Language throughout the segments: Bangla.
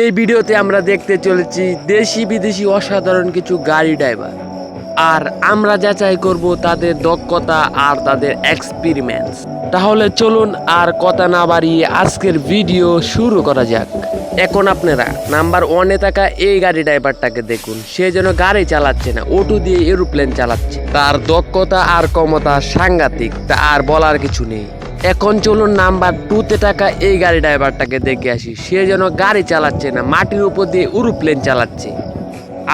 এই ভিডিওতে আমরা দেখতে চলেছি দেশি বিদেশি অসাধারণ কিছু গাড়ি ড্রাইভার আর আমরা যাচাই করব তাদের দক্ষতা আর তাদের এক্সপেরিমেন্টস তাহলে চলুন আর কথা না বাড়িয়ে আজকের ভিডিও শুরু করা যাক। এখন আপনারা নাম্বার ওয়ানে থাকা এই গাড়ি ড্রাইভারটাকে দেখুন। সে যেন গাড়ি চালাচ্ছে না অটো দিয়ে এরোপ্লেন চালাচ্ছে। তার দক্ষতা আর ক্ষমতা সাংঘাতিক, তা আর বলার কিছু নেই। এখন চলুন নাম্বার টুতে টাকা এই গাড়ি ড্রাইভারটাকে দেখে আসি। সে যেন গাড়ি চালাচ্ছে না, মাটির উপর দিয়ে এরোপ্লেন চালাচ্ছে।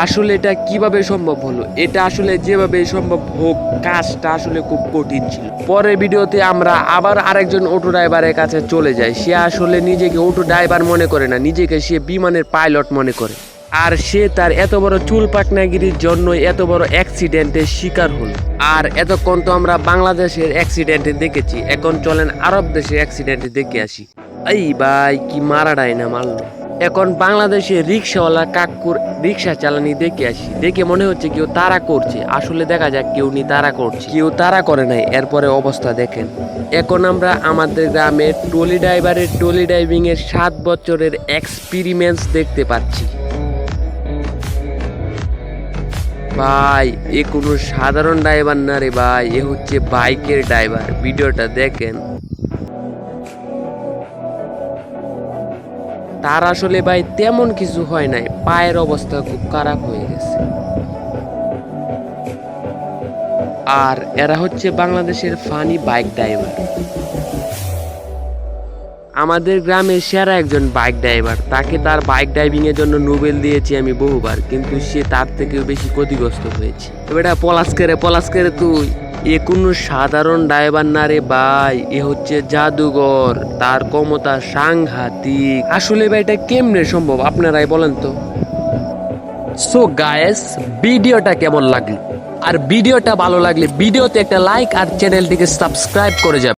আসলে এটা কীভাবে সম্ভব হলো? এটা আসলে যেভাবে সম্ভব হোক, কাজটা আসলে খুব কঠিন ছিল। পরের ভিডিওতে আমরা আবার আরেকজন অটো ড্রাইভারের কাছে চলে যাই। সে আসলে নিজেকে অটো ড্রাইভার মনে করে না, নিজেকে সে বিমানের পাইলট মনে করে। আর সে তার এত বড় চুল পাকনাগিরির জন্য এত বড় অ্যাক্সিডেন্টের শিকার হল। আর এতক্ষণ তো আমরা বাংলাদেশের অ্যাক্সিডেন্টে দেখেছি, এখন চলেন আরব দেশের অ্যাক্সিডেন্টে দেখে আসি। এই ভাই, কি মারাটাই না মারলো। এখন বাংলাদেশে রিক্সাওয়ালা কাকুর রিক্সা চালানি দেখে আসি। দেখে মনে হচ্ছে কেউ তারা করছে। আসলে দেখা যাক কেউ নি তারা করছে। কেউ তারা করে নাই, এরপরে অবস্থা দেখেন। এখন আমরা আমাদের গ্রামের টলি ড্রাইভারের টলি ড্রাইভিংয়ের সাত বছরের এক্সপিরিমেন্স দেখতে পাচ্ছি। ভাই, এ কোনো সাধারণ ড্রাইভার না রে ভাই, এ হচ্ছে বাইকের ড্রাইভার ভিডিওটা দেখেন। তার আসলে ভাই তেমন কিছু হয় নাই, পায়ের অবস্থা খুব খারাপ হয়ে গেছে। আর এরা হচ্ছে বাংলাদেশের ফানি বাইক ড্রাইভার আমাদের গ্রামের সেরা একজন বাইক ড্রাইভার তাকে তার বাইক ড্রাইভিং এর জন্য নোবেল দিয়েছি আমি বহুবার, কিন্তু সে তার থেকেও বেশি ক্ষতিগ্রস্ত হয়েছে। বেটা পলাশ করে পলাশ করে তুই। এ কোনো সাধারণ ড্রাইভার না রে ভাই, এ হচ্ছে জাদুঘর, তার ক্ষমতা সাংঘাতিক। আসলে ভাই, এটা কেমনে সম্ভব? আপনারাই বলেন তো। সো গায়েস ভিডিওটা কেমন লাগল? আর ভিডিওটা ভালো লাগলে ভিডিওতে একটা লাইক আর চ্যানেলটিকে সাবস্ক্রাইব করে যাবে।